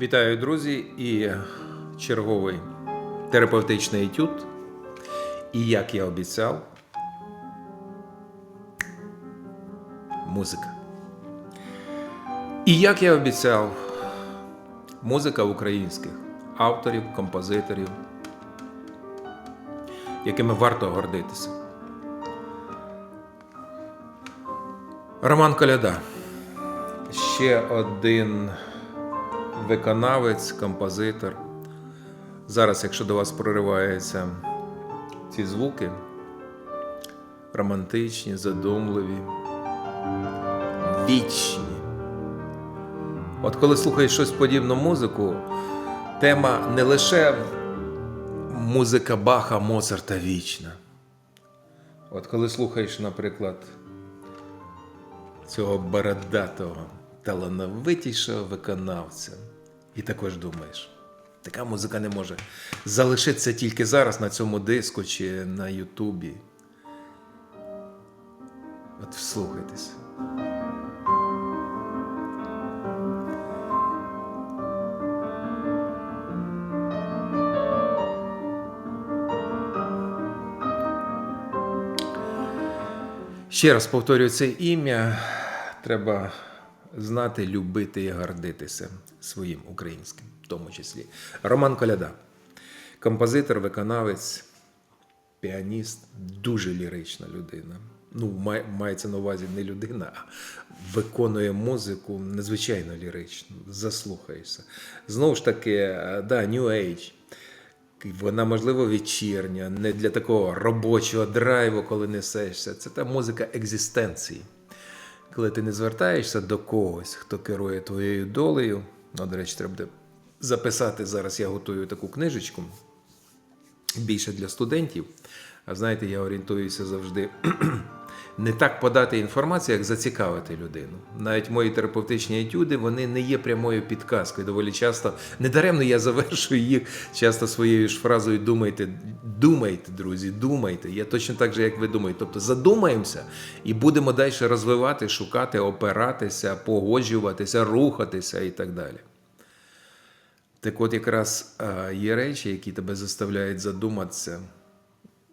Вітаю, друзі, і черговий терапевтичний етюд. І як я обіцяв, музика. І як я обіцяв, музика українських авторів, композиторів, якими варто гордитися. Роман Коляда. Ще один виконавець, композитор. Зараз, якщо до вас прориваються ці звуки, романтичні, задумливі, вічні. От коли слухаєш щось подібну музику, тема не лише музика Баха, Моцарта вічна. От коли слухаєш, наприклад, цього бородатого, талановитішого виконавця. І також думаєш, така музика не може залишитися тільки зараз на цьому диску чи на Ютубі. От вслухайтесь. Ще раз повторюю це ім'я. Треба знати, любити і гордитися своїм українським, в тому числі. Роман Коляда, композитор, виконавець, піаніст, дуже лірична людина. Ну, мається на увазі не людина, а виконує музику надзвичайно лірично. Заслухаєшся. Знову ж таки, е, да, New Age. Вона, можливо, вечірня, не для такого робочого драйву, коли несешся. Це та музика екзистенції. Коли ти не звертаєшся до когось, хто керує твоєю долею. Ну, до речі, треба буде записати зараз. Я готую таку книжечку більше для студентів. А знаєте, я орієнтуюся завжди не так подати інформацію, як зацікавити людину. Навіть мої терапевтичні етюди вони не є прямою підказкою. Доволі часто недаремно я завершую їх часто своєю ж фразою думайте, думайте, друзі, думайте. Я точно так же, як ви думаєте. Тобто задумаємося і будемо далі розвивати, шукати, опиратися, погоджуватися, рухатися і так далі. Так от якраз є речі, які тебе заставляють задуматися.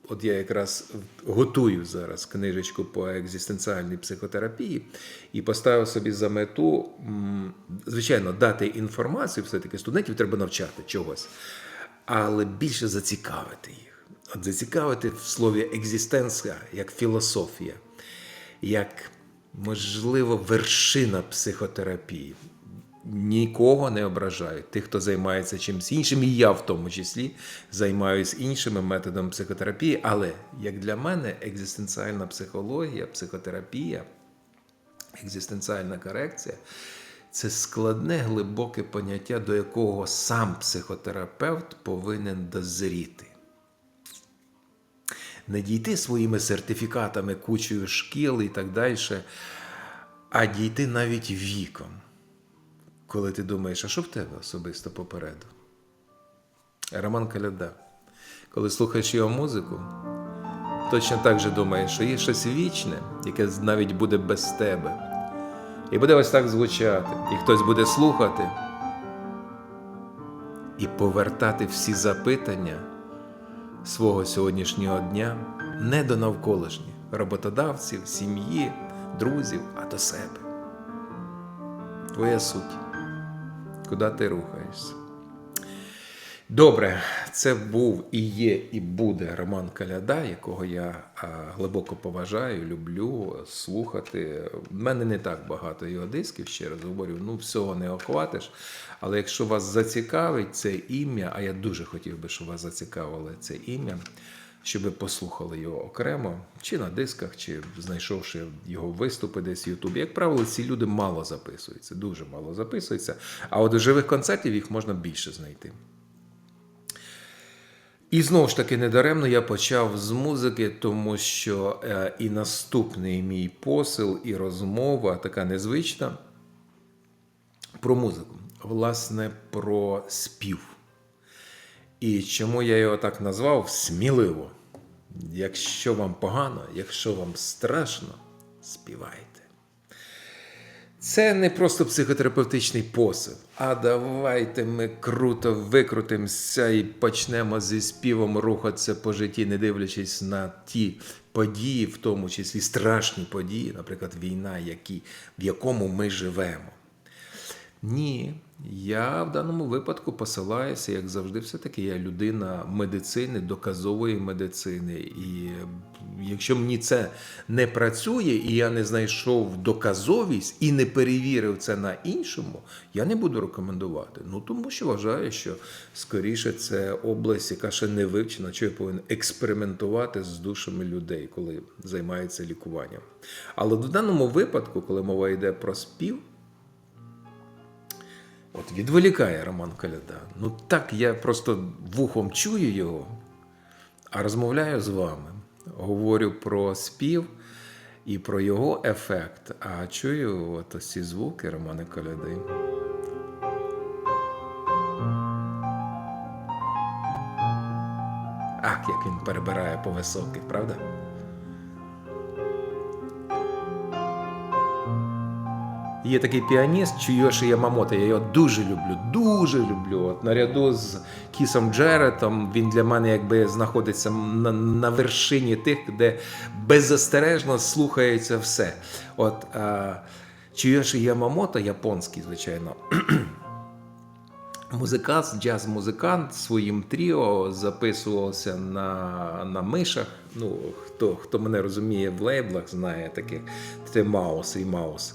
От я якраз готую зараз книжечку по екзистенціальній психотерапії і поставив собі за мету, звичайно, дати інформацію, все-таки студентів треба навчати чогось, але більше зацікавити їх. От зацікавити в слові екзистенція як філософія, як, можливо, вершина психотерапії нікого не ображають. Тих, хто займається чимось іншим, і я в тому числі займаюся іншими методами психотерапії. Але як для мене, екзистенціальна психологія, психотерапія, екзистенціальна корекція це складне глибоке поняття, до якого сам психотерапевт повинен дозріти. Не дійти своїми сертифікатами, кучею шкіл і так далі, а дійти навіть віком коли ти думаєш, а що в тебе особисто попереду? Роман Каляда. Коли слухаєш його музику, точно так же думаєш, що є щось вічне, яке навіть буде без тебе. І буде ось так звучати, і хтось буде слухати і повертати всі запитання свого сьогоднішнього дня не до навколишніх роботодавців, сім'ї, друзів, а до себе. Твоя суть куди ти рухаєшся. Добре, це був і є, і буде Роман Каляда, якого я глибоко поважаю, люблю слухати. У мене не так багато його дисків, ще раз говорю, ну всього не охватиш. Але якщо вас зацікавить це ім'я, а я дуже хотів би, щоб вас зацікавило це ім'я, щоб послухали його окремо, чи на дисках, чи знайшовши його виступи десь в Ютубі. Як правило, ці люди мало записуються, дуже мало записуються. А от у живих концертів їх можна більше знайти. І знову ж таки, недаремно я почав з музики, тому що е, і наступний мій посил, і розмова така незвична про музику, власне, про спів. І чому я його так назвав сміливо. Якщо вам погано, якщо вам страшно, співайте. Це не просто психотерапевтичний посил, а давайте ми круто викрутимося і почнемо зі співом рухатися по житті, не дивлячись на ті події, в тому числі страшні події, наприклад, війна, які, в якому ми живемо. Ні, я в даному випадку посилаюся, як завжди, все-таки я людина медицини, доказової медицини. І якщо мені це не працює, і я не знайшов доказовість і не перевірив це на іншому, я не буду рекомендувати. Ну тому що вважаю, що скоріше це область, яка ще не вивчена, що я повинен експериментувати з душами людей, коли займаються лікуванням. Але в даному випадку, коли мова йде про спів. От відволікає Роман Коляда. Ну так я просто вухом чую його, а розмовляю з вами. Говорю про спів і про його ефект, а чую от ось ці звуки Романа Коляди. Ах, як він перебирає по високих, правда? Є такий піаніст Чуйоші Ямамото, я його дуже люблю, дуже люблю. От наряду з Кісом Джеретом він для мене якби знаходиться на, на вершині тих, де беззастережно слухається все. От а, Чуйоші Ямамото, японський, звичайно. Музикант, джаз-музикант своїм тріо записувався на на мишах. Ну, Хто хто мене розуміє в лейблах, знає таких. Це Маус і Маус.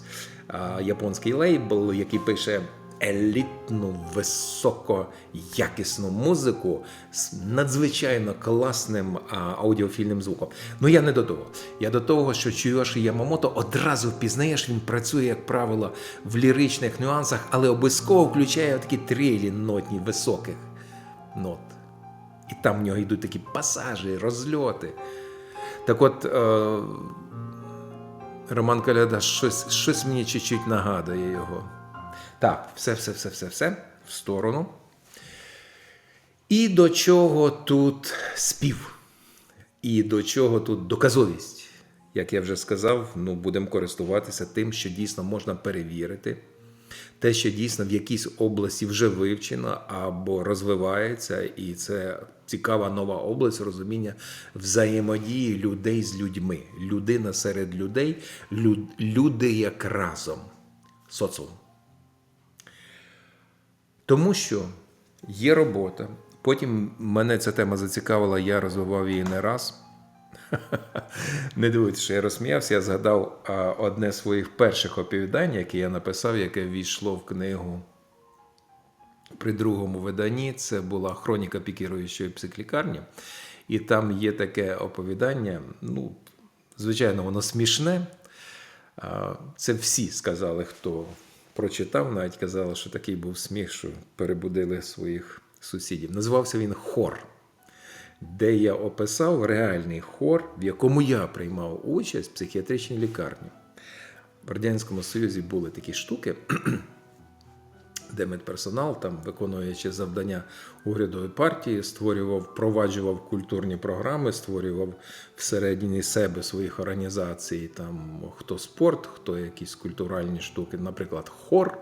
Японський лейбл, який пише елітну, високоякісну музику з надзвичайно класним аудіофільним звуком. Ну я не до того. Я до того, що Чуйоші Ямамото одразу впізнаєш, він працює, як правило, в ліричних нюансах, але обов'язково включає такі трилі нотні високих нот. І там в нього йдуть такі пасажі, розльоти. Так от. Е- Роман Коляда щось, щось мені чуть-чуть нагадує його. Так, все, все, все, все, все в сторону. І до чого тут спів? І до чого тут доказовість? Як я вже сказав, ну, будемо користуватися тим, що дійсно можна перевірити. Те, що дійсно в якійсь області вже вивчено або розвивається, і це цікава нова область розуміння взаємодії людей з людьми. Людина серед людей, люд, люди як разом. Соціум. Тому що є робота. Потім мене ця тема зацікавила, я розвивав її не раз. Не дивуйтесь, що я розсміявся. Я згадав одне з своїх перших оповідань, яке я написав, яке війшло в книгу при другому виданні. Це була хроніка пікіруючої психлікарні. І там є таке оповідання. Ну, звичайно, воно смішне. Це всі сказали, хто прочитав, навіть казали, що такий був сміх, що перебудили своїх сусідів. Називався він Хор де я описав реальний хор, в якому я приймав участь в психіатричній лікарні. В Радянському Союзі були такі штуки, де медперсонал, там, виконуючи завдання урядової партії, створював, впроваджував культурні програми, створював всередині себе своїх організацій, там хто спорт, хто якісь культуральні штуки, наприклад, хор.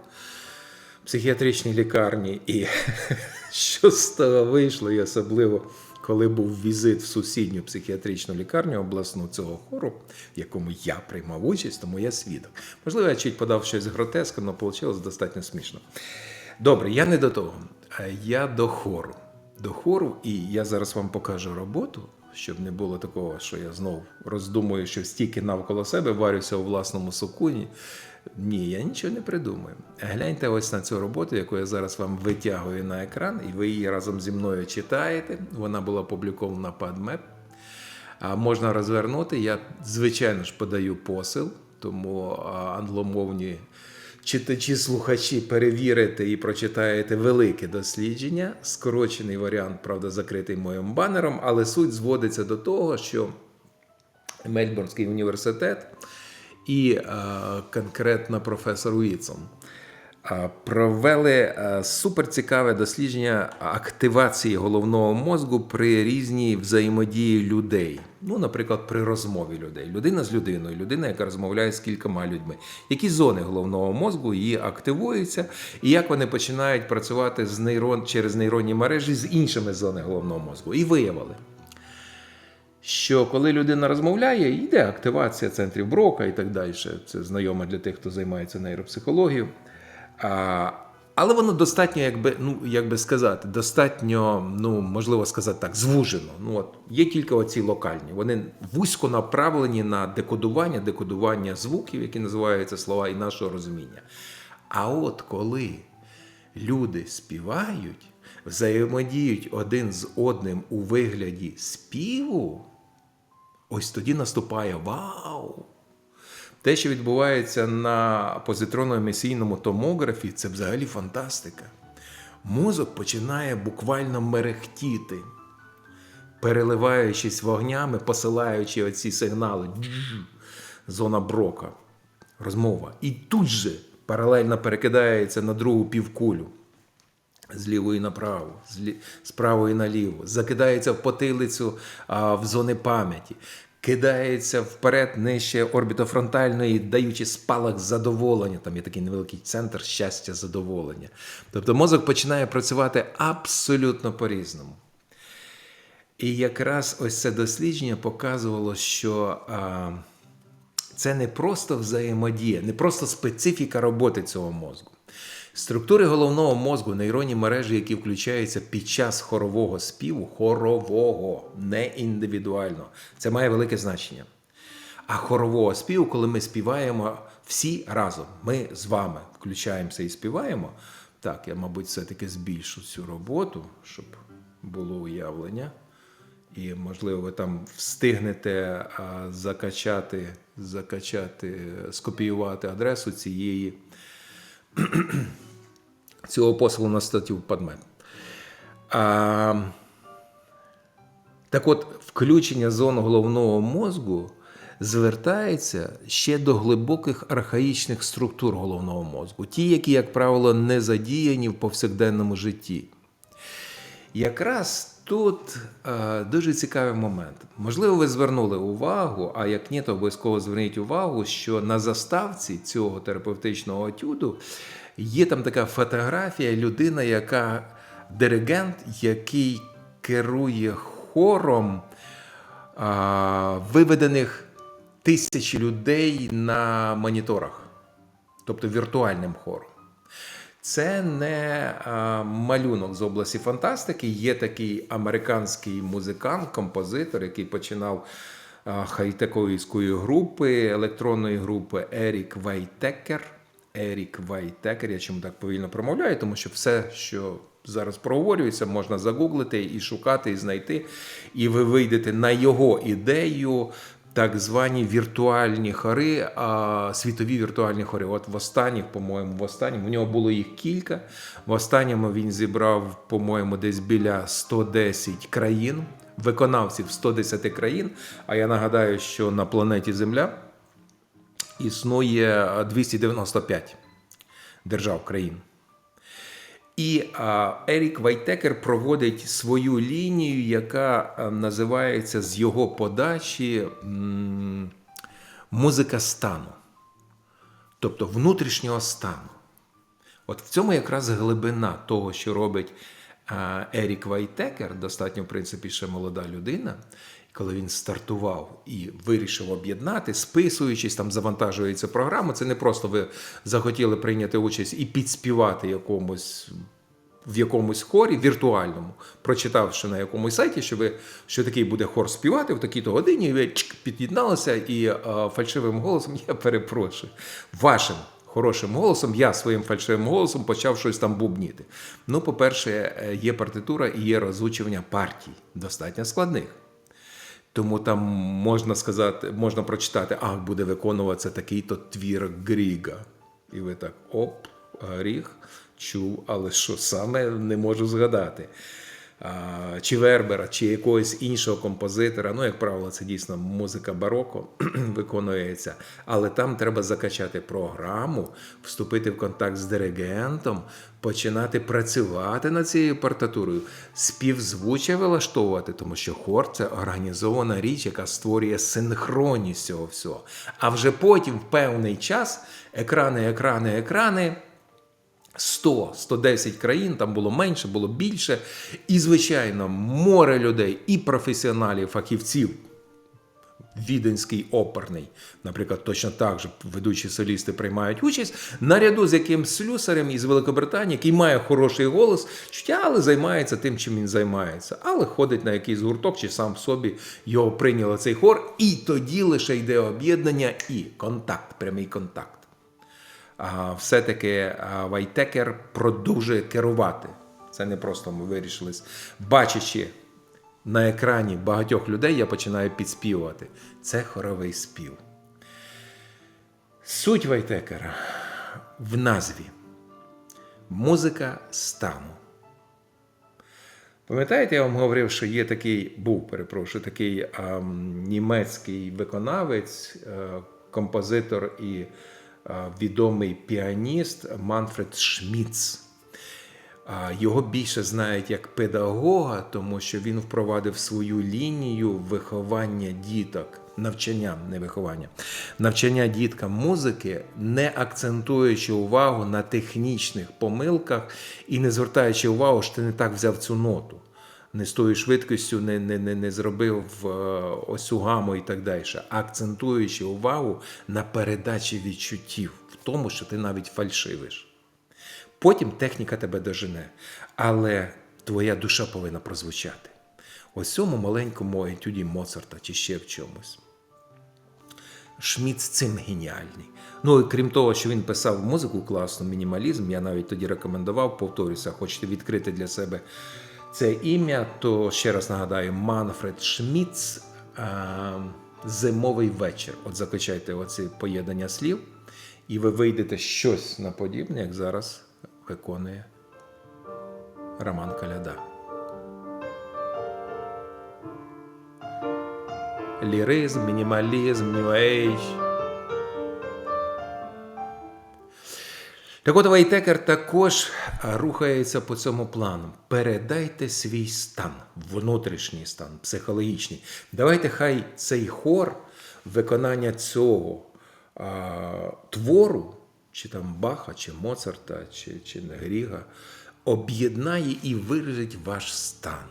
Психіатричній лікарні, і що з того вийшло, і особливо коли був візит в сусідню психіатричну лікарню обласну цього хору, в якому я приймав участь, тому я свідок. Можливо, я чуть подав щось гротеске, але вийшло достатньо смішно. Добре, я не до того. Я до хору. До хору, і я зараз вам покажу роботу, щоб не було такого, що я знов роздумую, що стільки навколо себе варюся у власному сокуні. Ні, я нічого не придумаю. Гляньте ось на цю роботу, яку я зараз вам витягую на екран, і ви її разом зі мною читаєте. Вона була опублікована на. А можна розвернути. Я, звичайно ж, подаю посил, тому англомовні читачі, слухачі перевірите і прочитаєте велике дослідження. Скорочений варіант, правда, закритий моїм банером, але суть зводиться до того, що Мельбурнський університет і е, конкретно професор Уітсон провели суперцікаве дослідження активації головного мозку при різній взаємодії людей. Ну, наприклад, при розмові людей. Людина з людиною, людина, яка розмовляє з кількома людьми. Які зони головного мозку її активуються, і як вони починають працювати з нейрон через нейронні мережі з іншими зонами головного мозку. І виявили, що коли людина розмовляє, йде активація центрів Брока і так далі. Це знайомо для тих, хто займається нейропсихологією. А, але воно достатньо, якби, ну, як би сказати, достатньо, ну, можливо сказати так, звужено. Ну, от, є тільки оці локальні. Вони вузько направлені на декодування, декодування звуків, які називаються слова, і нашого розуміння. А от коли люди співають, взаємодіють один з одним у вигляді співу, ось тоді наступає вау! Те, що відбувається на позитронно-емісійному томографі, це взагалі фантастика. Мозок починає буквально мерехтіти, переливаючись вогнями, посилаючи оці сигнали. Зона брока, розмова. І тут же паралельно перекидається на другу півкулю. З лівої направо, з, лі... з правої наліво, закидається в потилицю а, в зони пам'яті, кидається вперед нижче орбітофронтальної, даючи спалах задоволення. Там є такий невеликий центр щастя, задоволення. Тобто мозок починає працювати абсолютно по-різному. І якраз ось це дослідження показувало, що а, це не просто взаємодія, не просто специфіка роботи цього мозку. Структури головного мозку, нейронні мережі, які включаються під час хорового співу, хорового, не індивідуально, це має велике значення. А хорового співу, коли ми співаємо всі разом, ми з вами включаємося і співаємо. Так, я, мабуть, все-таки збільшу цю роботу, щоб було уявлення. І, можливо, ви там встигнете а, закачати, закачати, скопіювати адресу цієї цього посилу на статтю Падмет. А, так от, включення зон головного мозку звертається ще до глибоких архаїчних структур головного мозку, ті, які, як правило, не задіяні в повсякденному житті. Якраз тут е, дуже цікавий момент. Можливо, ви звернули увагу, а як ні, то обов'язково зверніть увагу, що на заставці цього терапевтичного етюду є там така фотографія людина, яка диригент, який керує хором е, виведених тисячі людей на моніторах, тобто віртуальним хором. Це не а, малюнок з області фантастики. Є такий американський музикант, композитор, який починав хайтековської групи, електронної групи Ерік Вайтекер. Ерік Вайтекер, я чому так повільно промовляю, тому що все, що зараз проговорюється, можна загуглити і шукати, і знайти. І ви вийдете на його ідею так звані віртуальні хори, а світові віртуальні хори. От в останніх, по-моєму, в останньому, у нього було їх кілька. В останньому він зібрав, по-моєму, десь біля 110 країн, виконавців 110 країн. А я нагадаю, що на планеті Земля існує 295 держав країн. І Ерік Вайтекер проводить свою лінію, яка а, називається з його подачі музика стану, тобто внутрішнього стану. От в цьому якраз глибина того, що робить Ерік Вайтекер, достатньо, в принципі, ще молода людина. Коли він стартував і вирішив об'єднати, списуючись, там завантажується програма. Це не просто ви захотіли прийняти участь і підспівати якомусь в якомусь хорі віртуальному, прочитавши на якомусь сайті, що ви що такий буде хор співати в такій-то годині, і ви чик, під'єдналися і а, фальшивим голосом я перепрошую вашим. Хорошим голосом, я своїм фальшивим голосом почав щось там бубніти. Ну, по-перше, є партитура і є розучування партій, достатньо складних. Тому там можна сказати, можна прочитати, а буде виконуватися такий-то твір Гріга. І ви так оп, гріх, чув, але що саме не можу згадати. Чи Вербера, чи якогось іншого композитора. Ну, як правило, це дійсно музика бароко виконується. Але там треба закачати програму, вступити в контакт з диригентом, починати працювати над цією партатурою, співзвуччя вилаштовувати, тому що хор це організована річ, яка створює синхронність цього всього. А вже потім, в певний час, екрани, екрани, екрани. 100, 110 країн, там було менше, було більше. І, звичайно, море людей, і професіоналів, фахівців. Віденський оперний, наприклад, точно так же ведучі солісти приймають участь наряду з якимсь слюсарем із Великобританії, який має хороший голос, але займається тим, чим він займається, але ходить на якийсь гурток чи сам в собі його прийняли цей хор, і тоді лише йде об'єднання і контакт, прямий контакт все-таки Вайтекер продовжує керувати. Це не просто ми вирішили. Бачачи на екрані багатьох людей, я починаю підспівувати. Це хоровий спів. Суть Вайтекера в назві музика стану. Пам'ятаєте, я вам говорив, що є такий, був, перепрошую, такий а, німецький виконавець, а, композитор і відомий піаніст Манфред Шміц. Його більше знають як педагога, тому що він впровадив свою лінію виховання діток, навчання, не виховання, навчання діткам музики, не акцентуючи увагу на технічних помилках і не звертаючи увагу, що ти не так взяв цю ноту. Не з тою швидкістю не, не, не, не зробив е, ось цю гаму і так далі, акцентуючи увагу на передачі відчуттів, в тому, що ти навіть фальшивиш. Потім техніка тебе дожене, але твоя душа повинна прозвучати. Ось цьому маленькому етюді Моцарта чи ще в чомусь. Шміц цим геніальний. Ну і крім того, що він писав музику класну, мінімалізм, я навіть тоді рекомендував, повторюся, хочете відкрити для себе це ім'я, то ще раз нагадаю, Манфред Шміц Зимовий вечір. От закачайте оці поєднання слів, і ви вийдете щось на подібне, як зараз виконує Роман Каляда. Ліризм, мінімалізм, New Так от Вайтекер також рухається по цьому плану. Передайте свій стан, внутрішній стан, психологічний. Давайте хай цей хор виконання цього а, твору, чи там Баха, чи Моцарта, чи, чи Гріга, об'єднає і виразить ваш стан.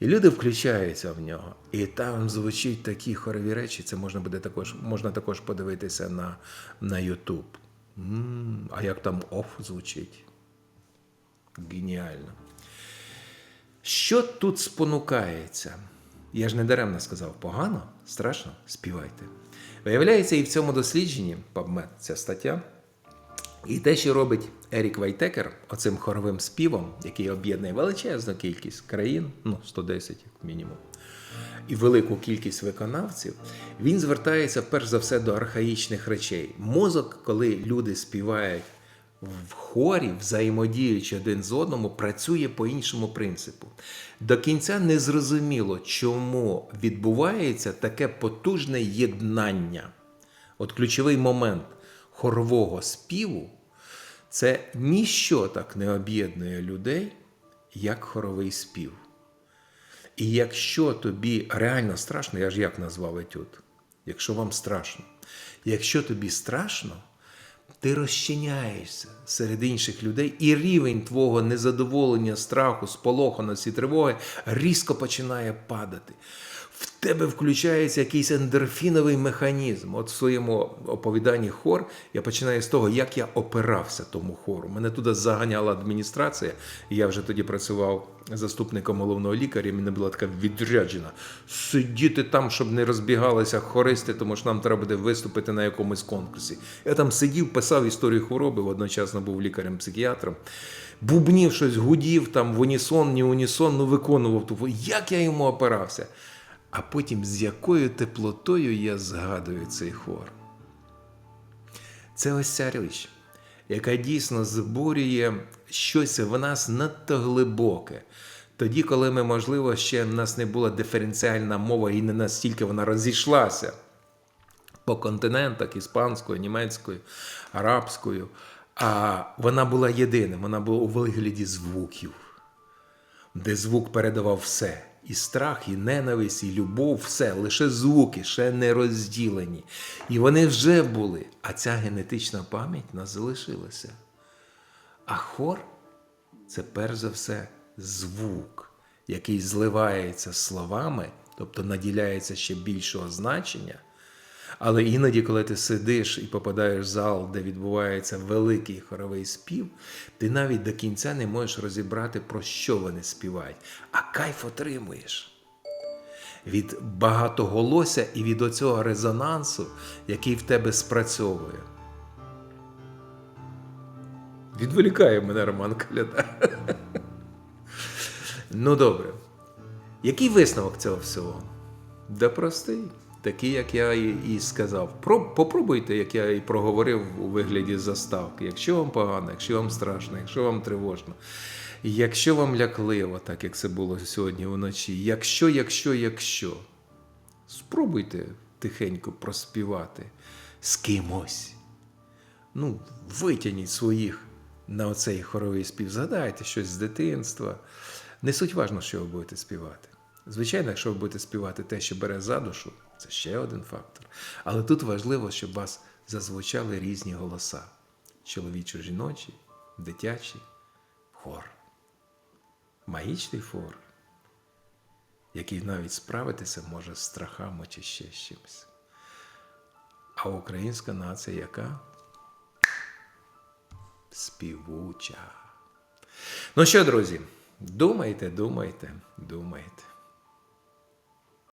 І люди включаються в нього. І там звучать такі хорові речі. Це можна буде також, можна також подивитися на, на YouTube. А як там оф звучить? Геніально. Що тут спонукається? Я ж не даремно сказав, погано, страшно, співайте. Виявляється, і в цьому дослідженні, PubMed, ця стаття, і те, що робить Ерік Вайтекер оцим хоровим співом, який об'єднує величезну кількість країн, ну 110 як мінімум, і велику кількість виконавців, він звертається перш за все до архаїчних речей. Мозок, коли люди співають в хорі, взаємодіючи один з одному, працює по іншому принципу. До кінця не зрозуміло, чому відбувається таке потужне єднання. От ключовий момент хорового співу це ніщо так не об'єднує людей, як хоровий спів. І якщо тобі реально страшно, я ж як назвав етюд, якщо вам страшно, якщо тобі страшно, ти розчиняєшся серед інших людей, і рівень твого незадоволення, страху, сполоханості, тривоги різко починає падати. В тебе включається якийсь ендорфіновий механізм. От в своєму оповіданні хор я починаю з того, як я опирався тому хору. Мене туди заганяла адміністрація, я вже тоді працював заступником головного лікаря. Мене була така відряджена. Сидіти там, щоб не розбігалися хористи, тому що нам треба буде виступити на якомусь конкурсі. Я там сидів, писав історію хвороби, одночасно був лікарем-психіатром. Бубнів щось, гудів там в унісон, ні унісон, ну виконував ту. Як я йому опирався? А потім з якою теплотою я згадую цей хор. Це ось ця річ, яка дійсно збурює щось в нас надто глибоке. Тоді, коли ми, можливо, ще в нас не була диференціальна мова і не настільки вона розійшлася по континентах іспанською, німецькою, арабською, а вона була єдиним, вона була у вигляді звуків, де звук передавав все. І страх, і ненависть, і любов, все, лише звуки, ще не розділені. І вони вже були, а ця генетична пам'ять нас залишилася. А хор це перш за все звук, який зливається словами, тобто наділяється ще більшого значення. Але іноді, коли ти сидиш і попадаєш в зал, де відбувається великий хоровий спів, ти навіть до кінця не можеш розібрати, про що вони співають, а кайф отримуєш від багатоголосся і від оцього резонансу, який в тебе спрацьовує. Відволікає мене Роман Коляда. Ну добре. Який висновок цього всього? Да простий, такий, як я і, сказав. Про, попробуйте, як я і проговорив у вигляді заставки. Якщо вам погано, якщо вам страшно, якщо вам тривожно, якщо вам лякливо, так як це було сьогодні вночі, якщо, якщо, якщо, спробуйте тихенько проспівати з кимось. Ну, витягніть своїх на оцей хоровий спів. Згадайте щось з дитинства. Не суть важно, що ви будете співати. Звичайно, якщо ви будете співати те, що бере за душу, це ще один фактор. Але тут важливо, щоб вас зазвучали різні голоса: чоловічо-жіночий, дитячий, хор. Магічний хор, який навіть справитися може з страхами чи ще з чимось. А українська нація яка? Співуча. Ну що, друзі, думайте, думайте, думайте.